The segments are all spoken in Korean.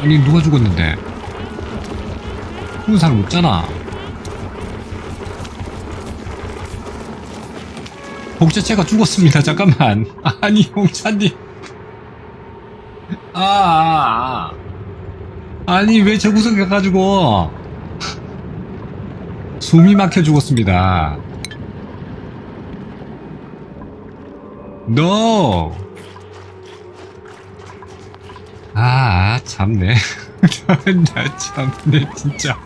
아니 누가 죽었는데? 죽은 사람 없잖아. 홍차채가 죽었습니다. 잠깐만. 아니 홍차님. 아, 아, 아. 아니 왜 저 구석에 가가지고 숨이 막혀 죽었습니다. NO! 아, 참네. 나 참네, 진짜.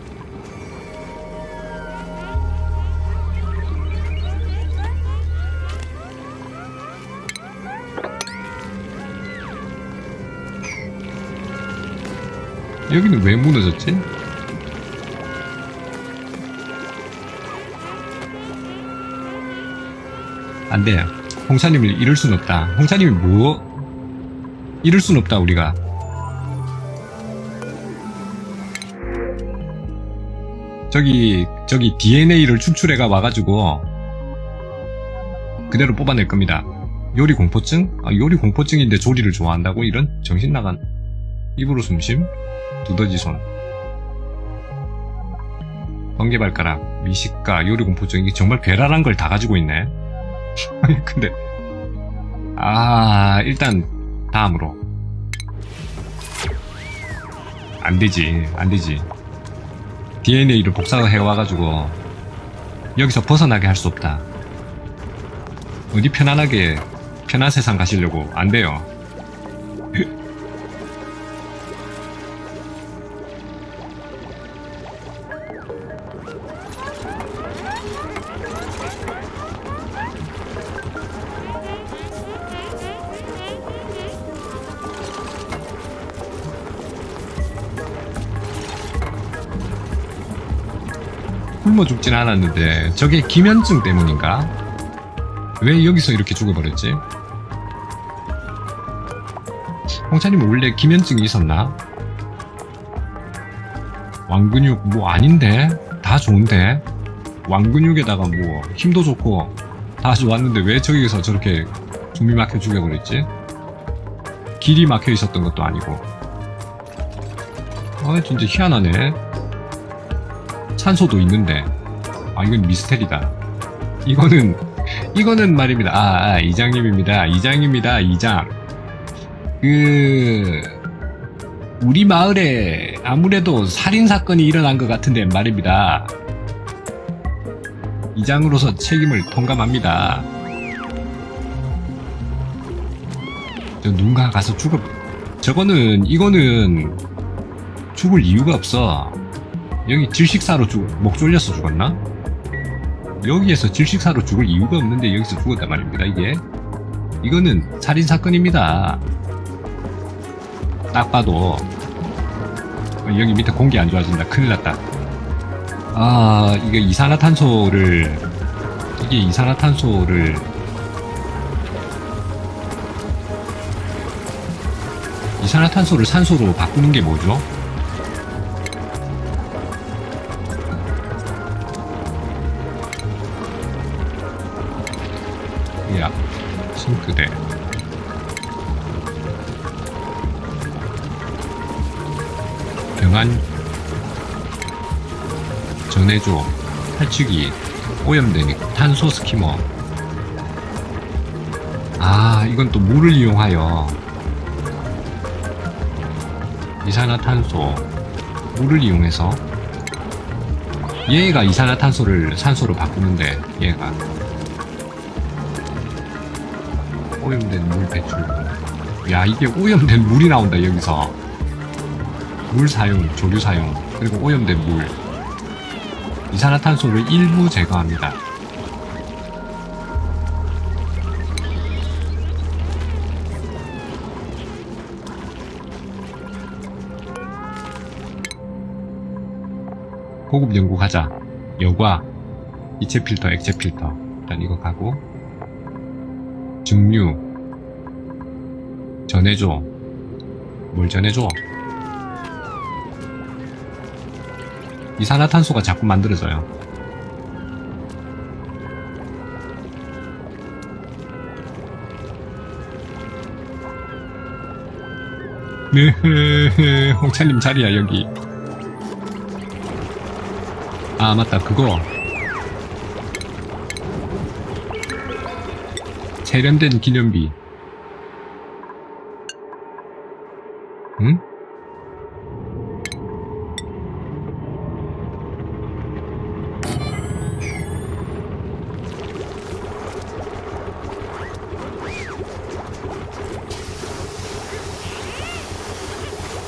여기는 왜 무너졌지? 안 돼. 홍차님을 잃을 순 없다. 홍차님이 뭐? 잃을 순 없다, 우리가. 저기, 저기 DNA를 추출해가 와가지고, 그대로 뽑아낼 겁니다. 요리 공포증? 아, 요리 공포증인데 조리를 좋아한다고? 이런 정신 나간 입으로 숨쉼? 두더지 손. 번개 발가락, 미식가, 요리 공포증, 이게 정말 괴랄한 걸 다 가지고 있네. 근데, 아, 일단, 다음으로. 안 되지, 안 되지. DNA를 복사해 와가지고, 여기서 벗어나게 할 수 없다. 어디 편안하게, 편한 세상 가시려고, 안 돼요. 굶어 죽진 않았는데 저게 기면증 때문인가? 왜 여기서 이렇게 죽어버렸지? 홍차님은 원래 기면증이 있었나? 왕근육 뭐 아닌데? 다 좋은데? 왕근육에다가 뭐 힘도 좋고 다 좋았는데 왜 저기서 저렇게 숨이 막혀 죽여버렸지? 길이 막혀 있었던 것도 아니고 아 진짜 희한하네 산소도 있는데. 아 이건 미스테리다. 이거는 이거는 말입니다. 아, 아 이장님입니다. 이장입니다. 이장. 그 우리 마을에 아무래도 살인 사건이 일어난 것 같은데 말입니다. 이장으로서 책임을 통감합니다. 저 누군가 가서 죽어 저거는 이거는 죽을 이유가 없어 여기 질식사로 죽, 목 졸려서 죽었나? 여기에서 질식사로 죽을 이유가 없는데 여기서 죽었단 말입니다, 이게. 이거는 살인사건입니다. 딱 봐도. 어, 여기 밑에 공기 안 좋아진다. 큰일 났다. 아, 이게 이산화탄소를, 이게 이산화탄소를, 이산화탄소를 산소로 바꾸는 게 뭐죠? 싱크대. 병안 전해줘. 탈취기 오염되니 탄소 스키머. 아 이건 또 물을 이용하여. 이산화탄소. 물을 이용해서 얘가 이산화탄소를 산소로 바꾸는데 얘가 오염된 물 배출. 야, 이게 오염된 물이 나온다, 여기서. 물 사용, 조류 사용, 그리고 오염된 물. 이산화탄소를 일부 제거합니다. 고급 연구 가자. 여과, 이체 필터, 액체 필터. 일단 이거 가고. 증류. 전해줘. 뭘 전해줘? 이산화탄소가 자꾸 만들어져요. 네, 홍차님 자리야, 여기. 아, 맞다, 그거. 세련된 기념비. 응?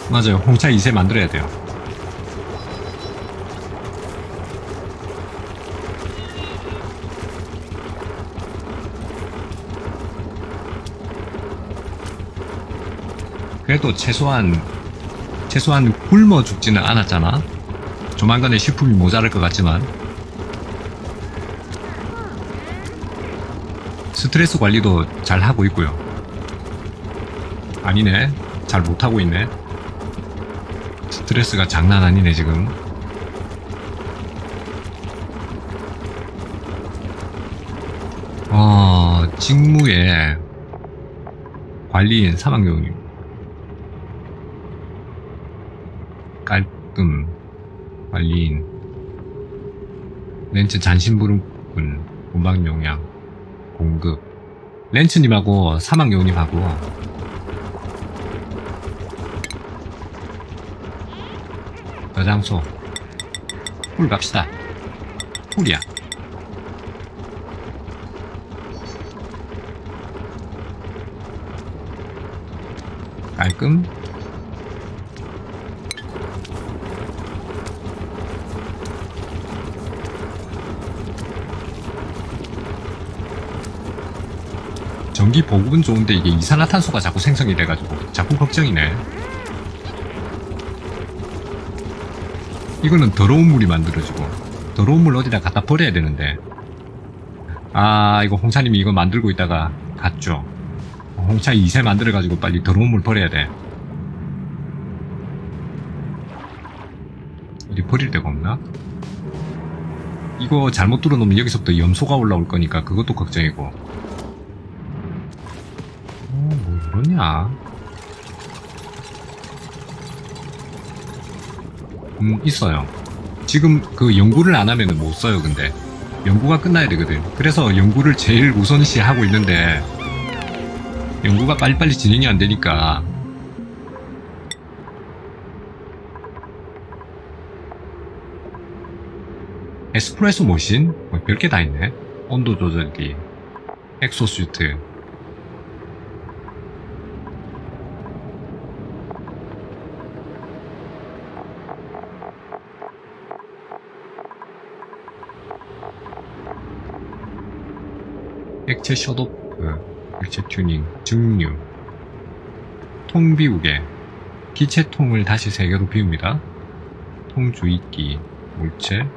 맞아요. 홍차 2세 만들어야 돼요. 그래도 최소한 최소한 굶어 죽지는 않았잖아. 조만간에 식품이 모자랄 것 같지만 스트레스 관리도 잘 하고 있고요. 아니네, 잘 못하고 있네. 스트레스가 장난 아니네 지금. 어, 직무에 관리인 사망경님 깔끔 관리인 렌츠 잔심부름꾼 본방용량 공급. 렌츠님하고 사망용님하고. 저장소. 풀 갑시다. 풀이야. 깔끔 전기 보급은 좋은데 이게 이산화탄소가 자꾸 생성이 돼가지고 자꾸 걱정이네. 이거는 더러운 물이 만들어지고 더러운 물 어디다 갖다 버려야 되는데 아 이거 홍차님이 이거 만들고 있다가 갔죠. 홍차 2세 만들어가지고 빨리 더러운 물 버려야 돼. 어디 버릴 데가 없나? 이거 잘못 뚫어놓으면 여기서부터 염소가 올라올 거니까 그것도 걱정이고. 그러냐? 음, 있어요. 지금 그 연구를 안 하면 못 써요, 근데. 연구가 끝나야 되거든. 그래서 연구를 제일 우선시 하고 있는데, 연구가 빨리빨리 진행이 안 되니까, 에스프레소 머신? 뭐 별게 다 있네. 온도 조절기, 엑소슈트, 액체 셧오프, 액체 튜닝, 증류, 통 비우개, 기체통을 다시 세 개로 비웁니다. 통 주입기, 물체,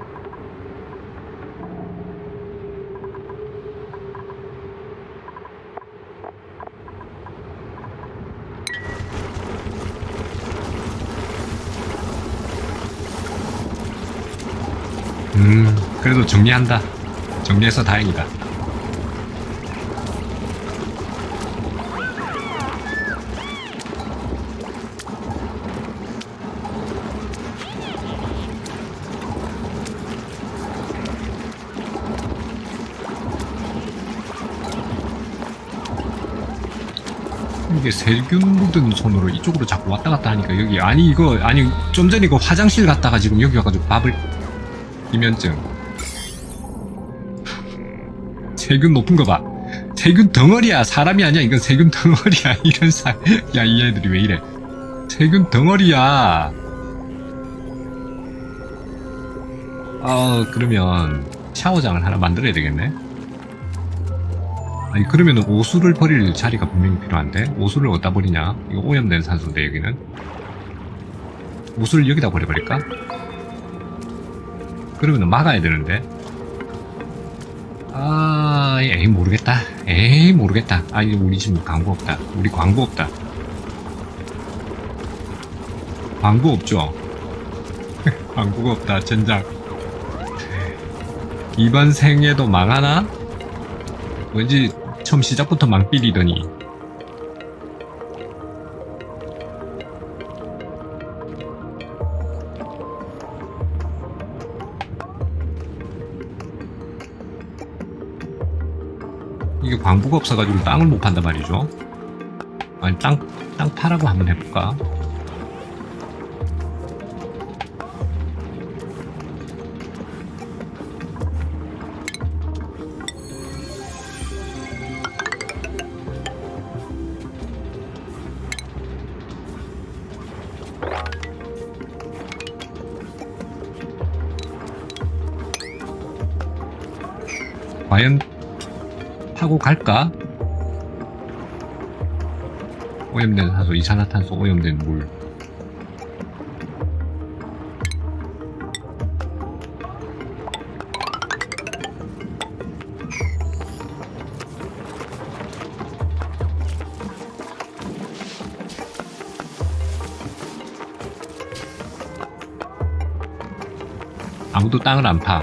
음, 그래도 정리한다. 정리해서 다행이다. 이게 세균 묻은 손으로 이쪽으로 자꾸 왔다 갔다 하니까 여기 아니 이거 아니 좀 전에 이거 화장실 갔다가 지금 여기 와가지고 밥을 이면증. 세균 높은 거 봐. 세균 덩어리야. 사람이 아니야. 이건 세균 덩어리야. 이런 사야 이 애들이 왜 이래. 세균 덩어리야. 아 그러면 샤워장을 하나 만들어야 되겠네 아니 그러면 오수를 버릴 자리가 분명히 필요한데 오수를 어디다 버리냐? 이거 오염된 산소인데 여기는? 오수를 여기다 버려버릴까? 그러면 막아야 되는데. 아 에이 모르겠다. 에이 모르겠다. 아니 우리 지금 광고 없다. 우리 광고 없다. 광고 없죠? 광고가 없다 젠장. 이번 생에도 망하나? 왠지 처음 시작부터 망필이더니. 이게 광부가 없어가지고 땅을 못 판단 말이죠. 아니 땅, 땅 파라고 한번 해볼까? 과연 타고 갈까? 오염된 산소, 이산화탄소 오염된 물. 아무도 땅을 안 파.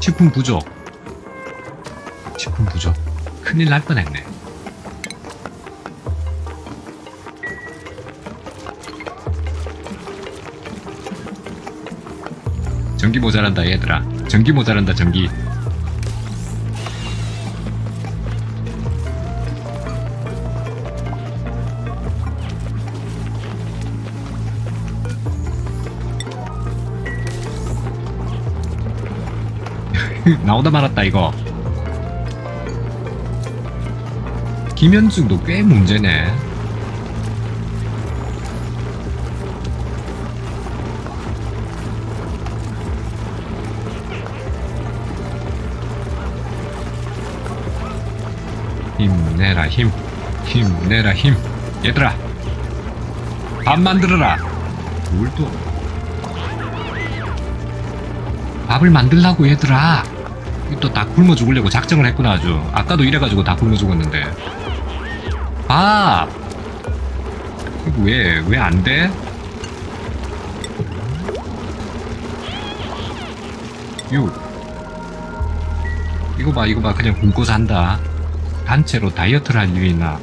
식품 부족. 큰일 날 뻔했네. 전기 모자란다 얘들아. 전기 모자란다 전기. 나오다 말았다 이거. 김현중도 꽤 문제네. 힘내라 힘. 힘내라 힘. 얘들아 밥 만들어라. 뭘또? 밥을 만들라고 얘들아. 또 다 굶어 죽으려고 작정을 했구나 아주. 아까도 이래가지고 다 굶어 죽었는데 밥 이거 왜왜 안 돼? 유 이거 봐 이거 봐. 그냥 굶고 산다. 단체로 다이어트를 할 일이 있나?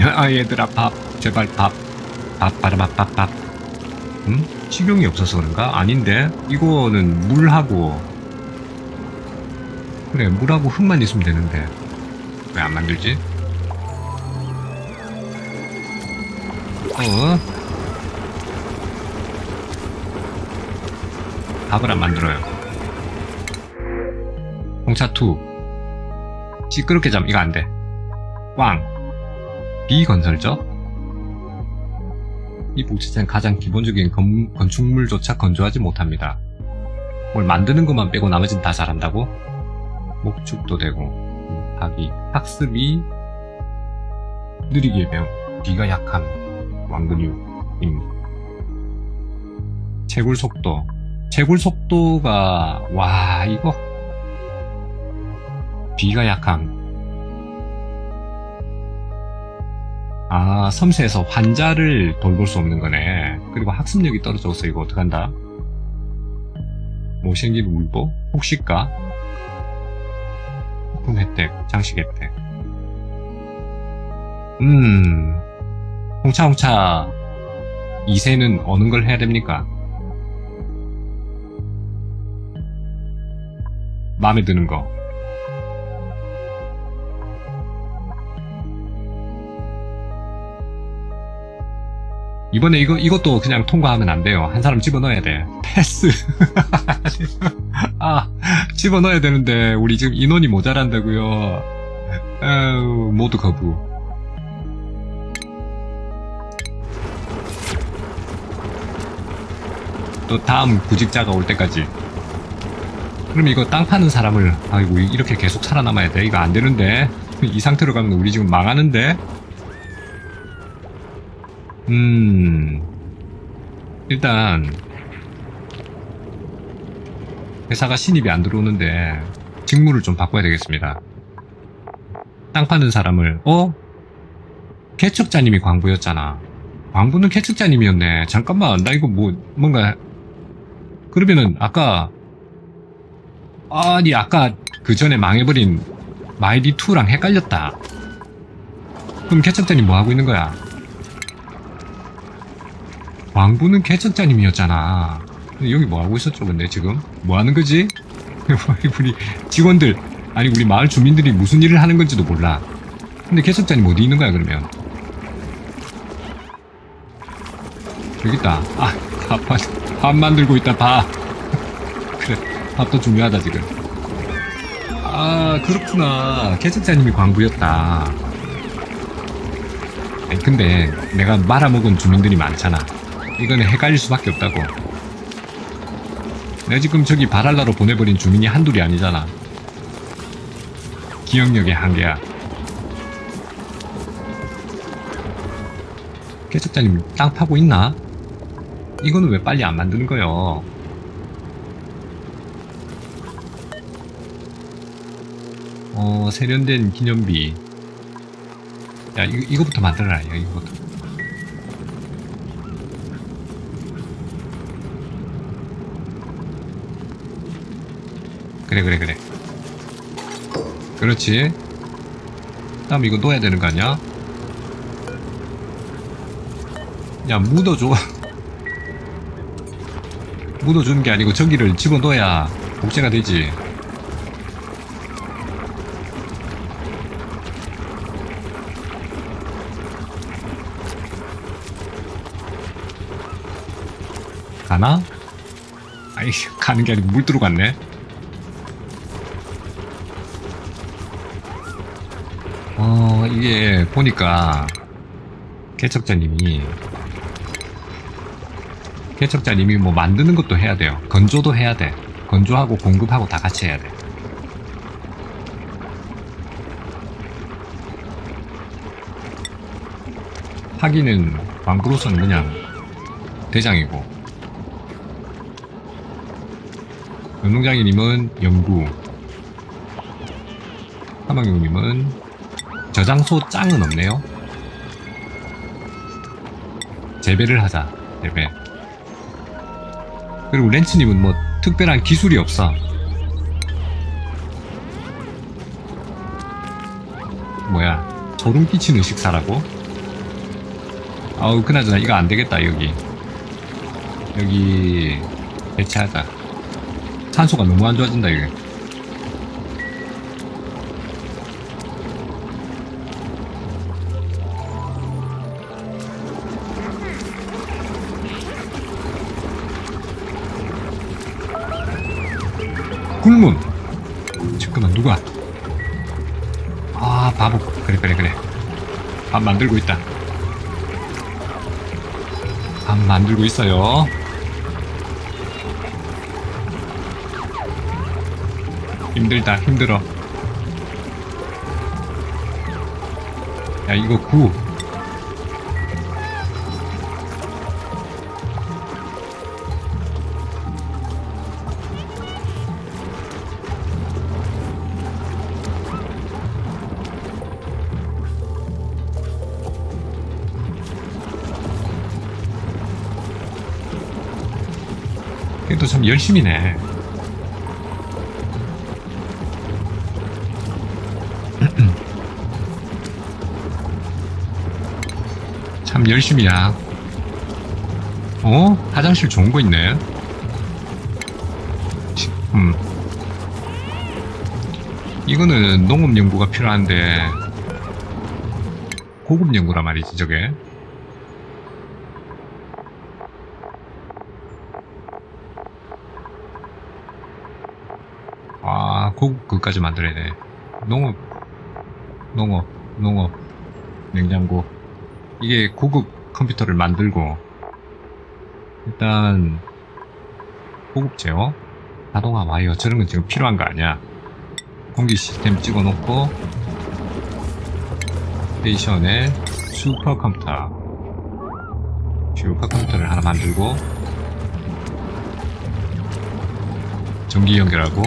아 얘들아 밥. 제발 밥 밥 바라밥밥밥. 응? 식용이 없어서 그런가? 아닌데? 이거는 물하고 그래 물하고 흙만 있으면 되는데. 왜 안 만들지? 어? 밥을 안 만들어요. 홍차2 시끄럽게 잠 이거 안돼. 꽝. 비건설적 이 복지체는 가장 기본적인 건, 건축물조차 건조하지 못합니다. 뭘 만드는 것만 빼고 나머진 다 잘한다고? 목축도 되고 음, 학이 학습이 느리게 배움 비가 약한 왕근육임 채굴 속도 채굴 속도가 와 이거 비가 약함. 아, 섬세해서 환자를 돌볼 수 없는 거네. 그리고 학습력이 떨어져서 이거 어떡한다? 모생긴 울보? 혹시 가?품 혜택, 장식 혜택. 음, 홍차 홍차 2세는 어느 걸 해야 됩니까? 마음에 드는 거. 이번에 이거, 이것도 그냥 통과하면 안 돼요. 한 사람 집어넣어야 돼. 패스. 아, 집어넣어야 되는데, 우리 지금 인원이 모자란다고요 아유, 모두 거부. 또 다음 구직자가 올 때까지. 그럼 이거 땅 파는 사람을, 아이고, 이렇게 계속 살아남아야 돼. 이거 안 되는데. 이 상태로 가면 우리 지금 망하는데? 음, 일단, 회사가 신입이 안 들어오는데, 직무를 좀 바꿔야 되겠습니다. 땅 파는 사람을, 어? 개척자님이 광부였잖아. 광부는 개척자님이었네. 잠깐만, 나 이거 뭐, 뭔가, 그러면은, 아까, 아니, 아까 그 전에 망해버린 마이디2랑 헷갈렸다. 그럼 개척자님 뭐 하고 있는 거야? 왕부는 개척자님이었잖아. 여기 뭐 하고 있었죠, 근데 지금? 뭐 하는 거지? 우리 직원들 아니 우리 마을 주민들이 무슨 일을 하는 건지도 몰라. 근데 개척자님 어디 있는 거야 그러면? 여기 있다. 아, 밥, 밥, 밥 만들고 있다, 밥. 그래, 밥도 중요하다, 지금. 아, 그렇구나. 개척자님이 광부였다. 아니, 근데 내가 말아먹은 주민들이 많잖아. 이거는 헷갈릴 수밖에 없다고. 내가 지금 저기 바랄라로 보내버린 주민이 한둘이 아니잖아. 기억력의 한계야. 개척자님 땅 파고 있나? 이거는 왜 빨리 안 만드는 거요? 어, 세련된 기념비. 야, 이거, 이거부터 만들어라, 야, 이거부터. 그래, 그래, 그래. 그렇지. 다음 이거 놓아야 되는 거 아니야? 야, 묻어줘. 묻어주는 게 아니고 저기를 집어넣어야 복제가 되지. 가나? 아이, 가는 게 아니고 물 들어갔네. 어, 이게 보니까 개척자님이 개척자님이 뭐 만드는 것도 해야 돼요. 건조도 해야 돼. 건조하고 공급하고 다 같이 해야 돼. 하기는 광구로서는 그냥 대장이고 연농장이님은 연구 하망용님은 저장소 짱은 없네요. 재배를 하자. 재배. 그리고 렌츠님은 뭐 특별한 기술이 없어. 뭐야? 소름 끼치는 식사라고? 아우 그나저나 이거 안 되겠다 여기. 여기 대체하자. 산소가 너무 안 좋아진다 이게. 굴문 잠깐만 누가? 아 바보. 그래 그래 그래. 밥 만들고 있다. 밥 만들고 있어요. 힘들다 힘들어. 야 이거 구 그래도 참 열심히네. 참 열심히야. 어? 화장실 좋은 거 있네. 치, 음. 이거는 농업 연구가 필요한데 고급 연구란 말이지 저게. 그까지 만들어야 돼. 농업, 농업, 농업, 냉장고. 이게 고급 컴퓨터를 만들고, 일단, 고급 제어, 자동화 와이어, 저런 건 지금 필요한 거 아니야. 공기 시스템 찍어 놓고, 스테이션에 슈퍼컴퓨터, 슈퍼컴퓨터를 하나 만들고, 전기 연결하고,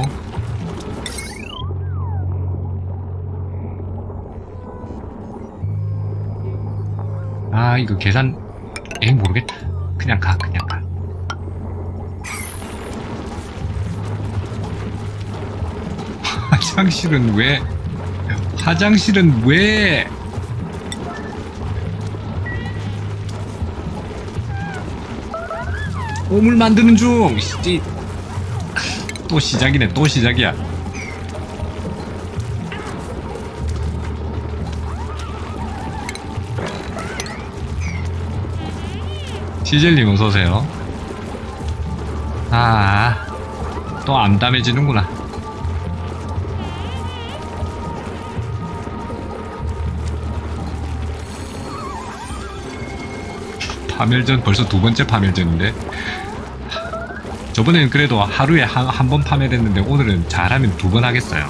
이거 계산 에이 모르겠다 그냥 가 그냥 가. 화장실은 왜? 화장실은 왜? 오물 만드는 중! 씨. 또 시작이네 또 시작이야 시젤님 어서오세요. 아또 암담해지는구나. 파멸전 벌써 두 번째 파멸전인데? 저번에는 그래도 하루에 한 번 파멸했는데 오늘은 잘하면 두 번 하겠어요.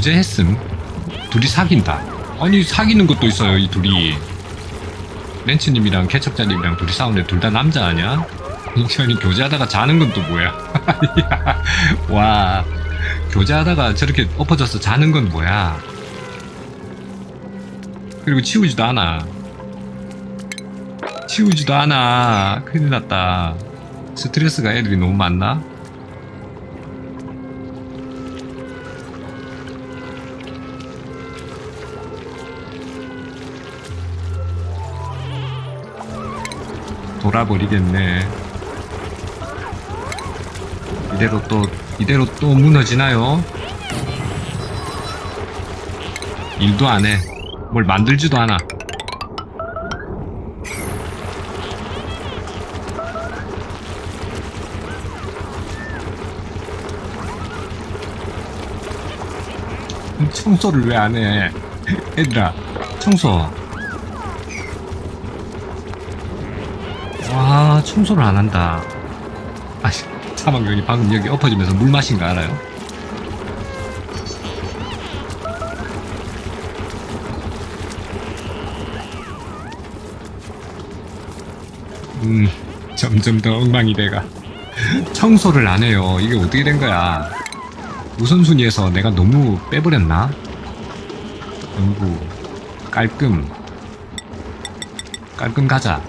교제했음? 둘이 사귄다. 아니 사귀는 것도 있어요 이 둘이. 렌치님이랑 개척자님이랑 둘이 싸우는데 둘 다 남자 아니야? 인천이 교제하다가 자는 건 또 뭐야? 와, 교제하다가 저렇게 엎어져서 자는 건 뭐야? 그리고 치우지도 않아. 치우지도 않아. 큰일 났다. 스트레스가 애들이 너무 많나? 돌아버리겠네. 이대로 또, 이대로 또 무너지나요? 일도 안 해. 뭘 만들지도 않아. 청소를 왜 안 해? 얘들아, 청소. 와 청소를 안 한다. 아 차방경이 방금 여기 엎어지면서 물 마신 거 알아요? 음 점점 더 엉망이 돼가. 청소를 안 해요. 이게 어떻게 된 거야? 우선순위에서 내가 너무 빼버렸나? 연구 깔끔. 깔끔 가자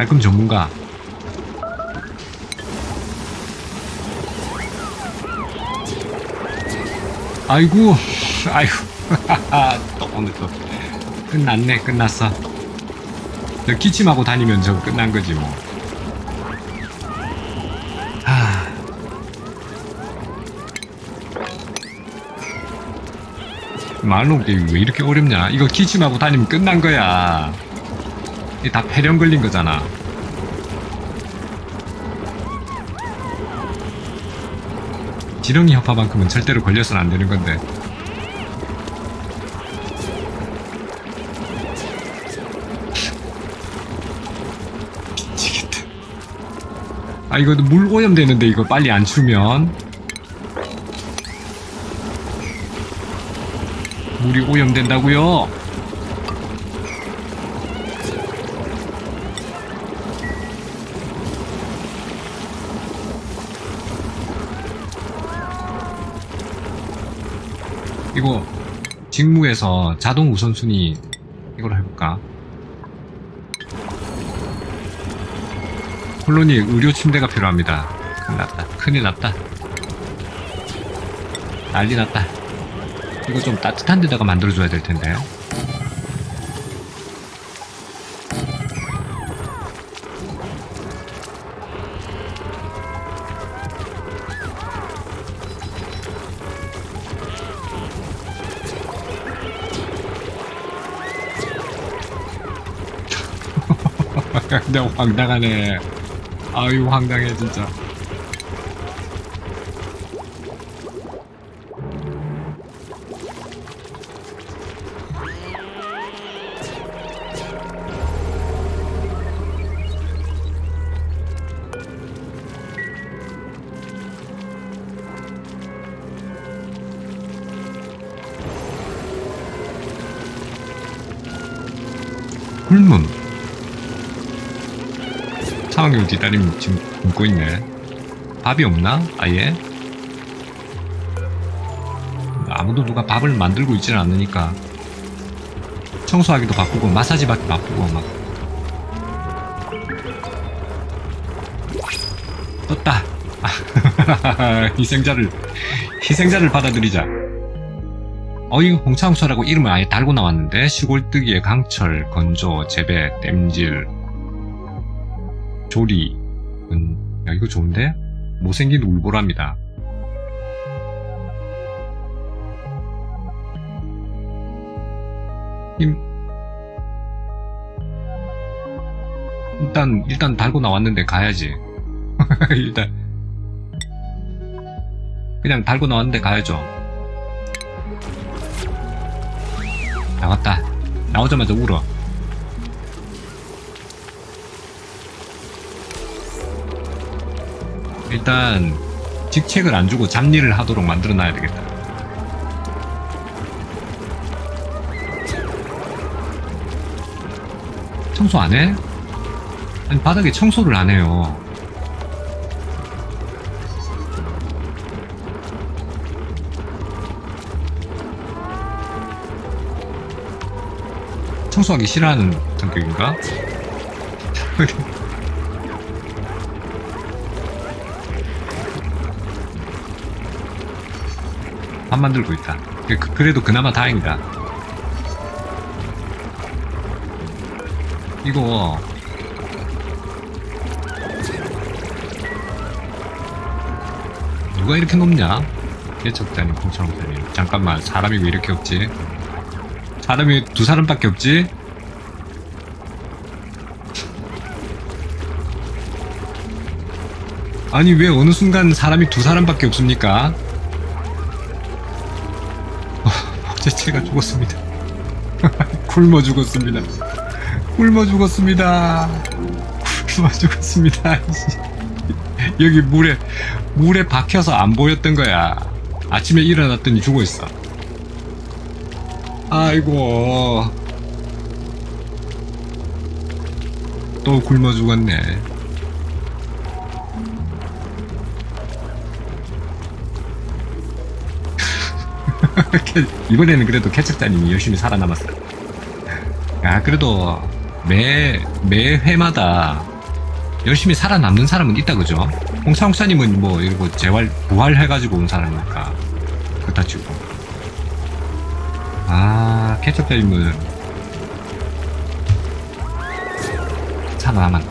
깔끔 전문가. 아이고, 아이고, 또 오늘 또 끝났네, 끝났어. 저 기침하고 다니면 저 끝난 거지 뭐. 하. 말로 게임 왜 이렇게 어렵냐? 이거 기침하고 다니면 끝난 거야. 이게 다 폐렴 걸린 거잖아. 지렁이 협파만큼은 절대로 걸려서는 안 되는 건데. 미치겠다. 아, 이거 물 오염되는데, 이거 빨리 안 추면. 물이 오염된다고요? 직무에서 자동 우선순위 이걸 해볼까? 콜로니 의료 침대가 필요합니다. 큰일 났다. 큰일 났다. 난리 났다. 이거 좀 따뜻한 데다가 만들어줘야 될 텐데. 근데 황당하네. 아유 황당해 진짜. 굶음. 상황을 기다림 지금 굶고 있네. 밥이 없나? 아예? 아무도 누가 밥을 만들고 있지는 않으니까 청소하기도 바쁘고 마사지 받기 바쁘고 막 희생자를 희생자를 받아들이자. 어이 홍차홍차라고 이름을 아예 달고 나왔는데 시골뜨기의 강철, 건조, 재배, 땜질, 조리. 음, 야 이거 좋은데? 못생긴 울보랍니다. 임- 일단 일단 달고 나왔는데 가야지. 일단 그냥 달고 나왔는데 가야죠. 나왔다. 나오자마자 울어. 일단 직책을 안 주고 잡일을 하도록 만들어 놔야 되겠다. 청소 안 해? 아니 바닥에 청소를 안 해요. 청소하기 싫어하는 성격인가? 밥 만들고 있다. 그- 그래도 그나마 다행이다. 이거 누가 이렇게 높냐? 개척자님, 공청자님. 잠깐만, 사람이 왜 이렇게 없지? 사람이 왜두 사람밖에 없지? 아니, 왜 어느 순간 사람이 두 사람밖에 없습니까? 제체가 죽었습니다. 굶어 죽었습니다. 굶어 죽었습니다. 굶어 죽었습니다. 여기 물에 물에 박혀서 안 보였던 거야. 아침에 일어났더니 죽어 있어. 아이고. 또 굶어 죽었네. 이번에는 그래도 캐척자님이 열심히 살아남았어. 야, 그래도 매, 매 회마다 열심히 살아남는 사람은 있다, 그죠? 홍사홍사님은 뭐, 이거 재활, 부활해가지고 온 사람이니까. 그렇다 치고. 아, 캐척자님은 살아남았네.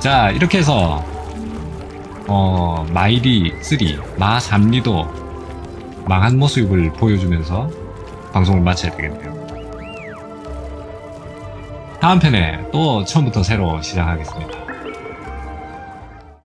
자, 이렇게 해서, 어, 마이리 3, 마 3리도 망한 모습을 보여주면서 방송을 마쳐야 되겠네요. 다음 편에 또 처음부터 새로 시작하겠습니다.